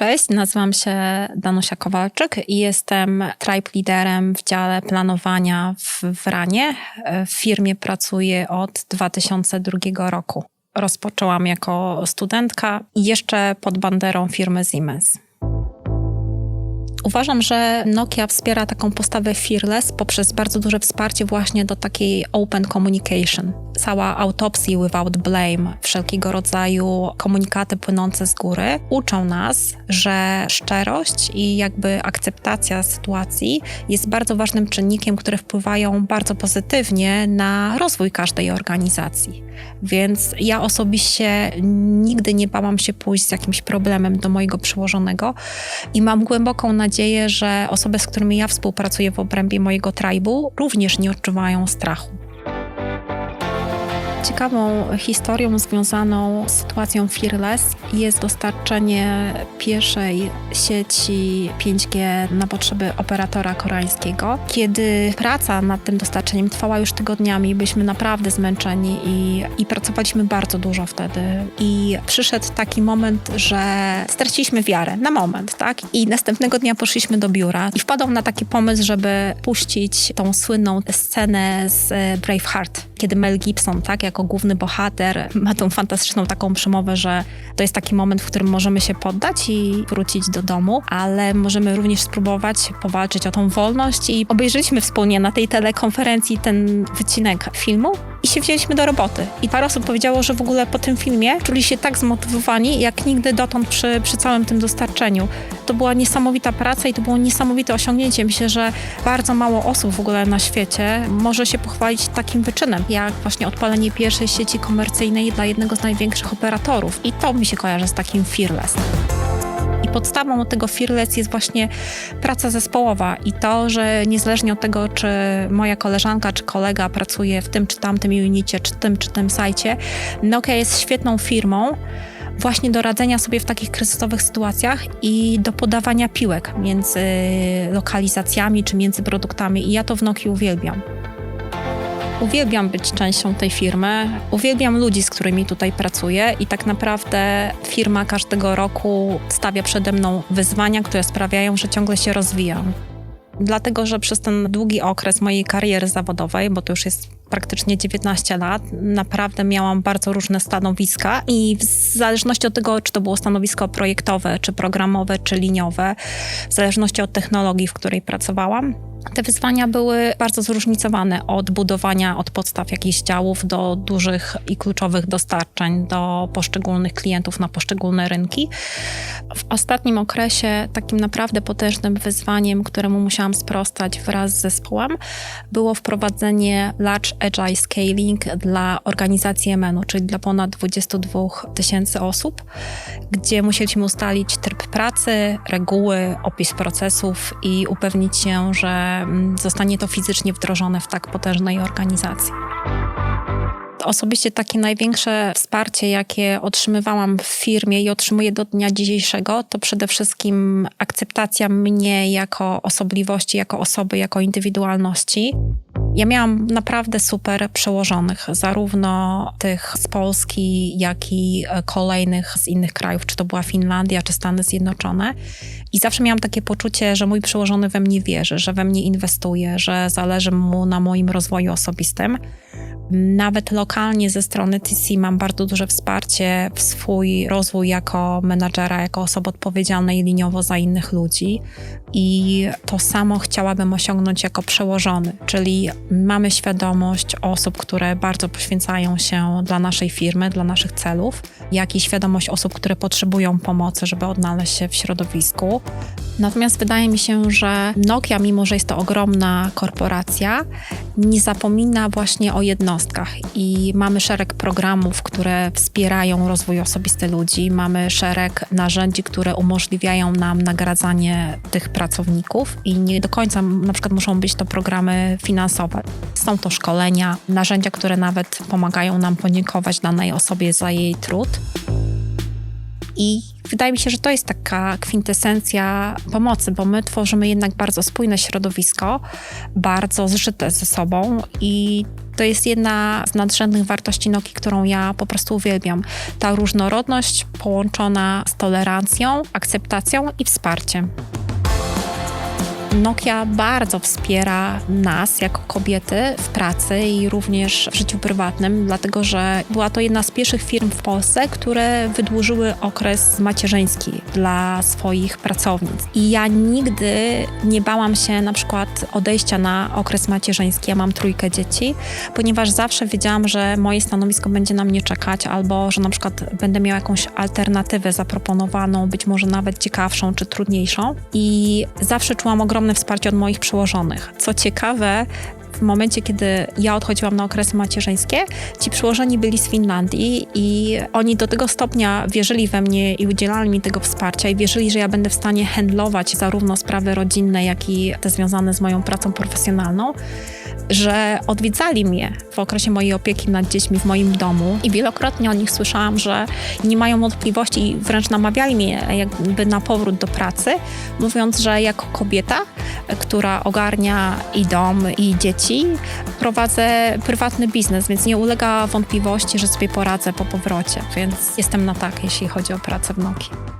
Cześć, nazywam się Danusia Kowalczyk i jestem tribe liderem w dziale planowania w Wranie. W firmie pracuję od 2002 roku. Rozpoczęłam jako studentka i jeszcze pod banderą firmy Siemens. Uważam, że Nokia wspiera taką postawę fearless poprzez bardzo duże wsparcie właśnie do takiej open communication. Cała autopsy without blame, wszelkiego rodzaju komunikaty płynące z góry uczą nas, że szczerość i jakby akceptacja sytuacji jest bardzo ważnym czynnikiem, które wpływają bardzo pozytywnie na rozwój każdej organizacji. Więc ja osobiście nigdy nie bałam się pójść z jakimś problemem do mojego przełożonego i mam głęboką nadzieję, że osoby, z którymi ja współpracuję w obrębie mojego tribu, również nie odczuwają strachu. Ciekawą historią związaną z sytuacją Fearless jest dostarczenie pierwszej sieci 5G na potrzeby operatora koreańskiego. Kiedy praca nad tym dostarczeniem trwała już tygodniami, byliśmy naprawdę zmęczeni i, i pracowaliśmy bardzo dużo wtedy. I przyszedł taki moment, że straciliśmy wiarę na moment, tak? I następnego dnia poszliśmy do biura i wpadł na taki pomysł, żeby puścić tą słynną scenę z e, Braveheart, kiedy Mel Gibson, tak, jako główny bohater ma tą fantastyczną taką przemowę, że to jest taki moment, w którym możemy się poddać i wrócić do domu, ale możemy również spróbować powalczyć o tą wolność i obejrzeliśmy wspólnie na tej telekonferencji ten wycinek filmu i się wzięliśmy do roboty. I parę osób powiedziało, że w ogóle po tym filmie czuli się tak zmotywowani, jak nigdy dotąd przy, przy całym tym dostarczeniu. To była niesamowita praca i to było niesamowite osiągnięcie. Myślę, że bardzo mało osób w ogóle na świecie może się pochwalić takim wyczynem, jak właśnie odpalenie pierwszej sieci komercyjnej dla jednego z największych operatorów. I to mi się kojarzy z takim fearless. Podstawą tego fearless jest właśnie praca zespołowa i to, że niezależnie od tego, czy moja koleżanka czy kolega pracuje w tym czy tamtym unicie, czy tym czy tym sajcie, Nokia jest świetną firmą właśnie do radzenia sobie w takich kryzysowych sytuacjach i do podawania piłek między lokalizacjami czy między produktami i ja to w Nokii uwielbiam. Uwielbiam być częścią tej firmy, uwielbiam ludzi, z którymi tutaj pracuję i tak naprawdę firma każdego roku stawia przede mną wyzwania, które sprawiają, że ciągle się rozwijam. Dlatego, że przez ten długi okres mojej kariery zawodowej, bo to już jest praktycznie 19 lat, naprawdę miałam bardzo różne stanowiska i w zależności od tego, czy to było stanowisko projektowe, czy programowe, czy liniowe, w zależności od technologii, w której pracowałam, te wyzwania były bardzo zróżnicowane od budowania od podstaw jakichś działów do dużych i kluczowych dostarczeń do poszczególnych klientów na poszczególne rynki. W ostatnim okresie takim naprawdę potężnym wyzwaniem, któremu musiałam sprostać wraz z zespołem, było wprowadzenie Large Agile Scaling dla organizacji MN-u, czyli dla ponad 22 tysięcy osób, gdzie musieliśmy ustalić tryb pracy, reguły, opis procesów i upewnić się, że zostanie to fizycznie wdrożone w tak potężnej organizacji. Osobiście takie największe wsparcie, jakie otrzymywałam w firmie i otrzymuję do dnia dzisiejszego, to przede wszystkim akceptacja mnie jako osobliwości, jako osoby, jako indywidualności. Ja miałam naprawdę super przełożonych, zarówno tych z Polski, jak i e, kolejnych z innych krajów, czy to była Finlandia, czy Stany Zjednoczone. I zawsze miałam takie poczucie, że mój przełożony we mnie wierzy, że we mnie inwestuje, że zależy mu na moim rozwoju osobistym. Nawet lokalnie ze strony TC mam bardzo duże wsparcie w swój rozwój jako menadżera, jako osoby odpowiedzialnej liniowo za innych ludzi. I to samo chciałabym osiągnąć jako przełożony, czyli mamy świadomość osób, które bardzo poświęcają się dla naszej firmy, dla naszych celów, jak i świadomość osób, które potrzebują pomocy, żeby odnaleźć się w środowisku. Natomiast wydaje mi się, że Nokia, mimo że jest to ogromna korporacja, nie zapomina właśnie o jednostkach i mamy szereg programów, które wspierają rozwój osobisty ludzi, mamy szereg narzędzi, które umożliwiają nam nagradzanie tych pracowników i nie do końca na przykład muszą być to programy finansowe. Są to szkolenia, narzędzia, które nawet pomagają nam podziękować danej osobie za jej trud. I wydaje mi się, że to jest taka kwintesencja pomocy, bo my tworzymy jednak bardzo spójne środowisko, bardzo zżyte ze sobą i to jest jedna z nadrzędnych wartości Noki, którą ja po prostu uwielbiam. Ta różnorodność połączona z tolerancją, akceptacją i wsparciem. Nokia bardzo wspiera nas jako kobiety w pracy i również w życiu prywatnym, dlatego że była to jedna z pierwszych firm w Polsce, które wydłużyły okres macierzyński dla swoich pracownic. I ja nigdy nie bałam się na przykład odejścia na okres macierzyński. Ja mam trójkę dzieci, ponieważ zawsze wiedziałam, że moje stanowisko będzie na mnie czekać albo że na przykład będę miała jakąś alternatywę zaproponowaną, być może nawet ciekawszą czy trudniejszą. I zawsze czułam ogromne wsparcie od moich przełożonych. Co ciekawe, w momencie, kiedy ja odchodziłam na okresy macierzyńskie, ci przełożeni byli z Finlandii i oni do tego stopnia wierzyli we mnie i udzielali mi tego wsparcia i wierzyli, że ja będę w stanie handlować zarówno sprawy rodzinne, jak i te związane z moją pracą profesjonalną, że odwiedzali mnie w okresie mojej opieki nad dziećmi w moim domu. I wielokrotnie o nich słyszałam, że nie mają wątpliwości i wręcz namawiali mnie jakby na powrót do pracy, mówiąc, że jako kobieta, która ogarnia i dom, i dzieci, prowadzę prywatny biznes, więc nie ulega wątpliwości, że sobie poradzę po powrocie, więc jestem na tak, jeśli chodzi o pracę w Nokii.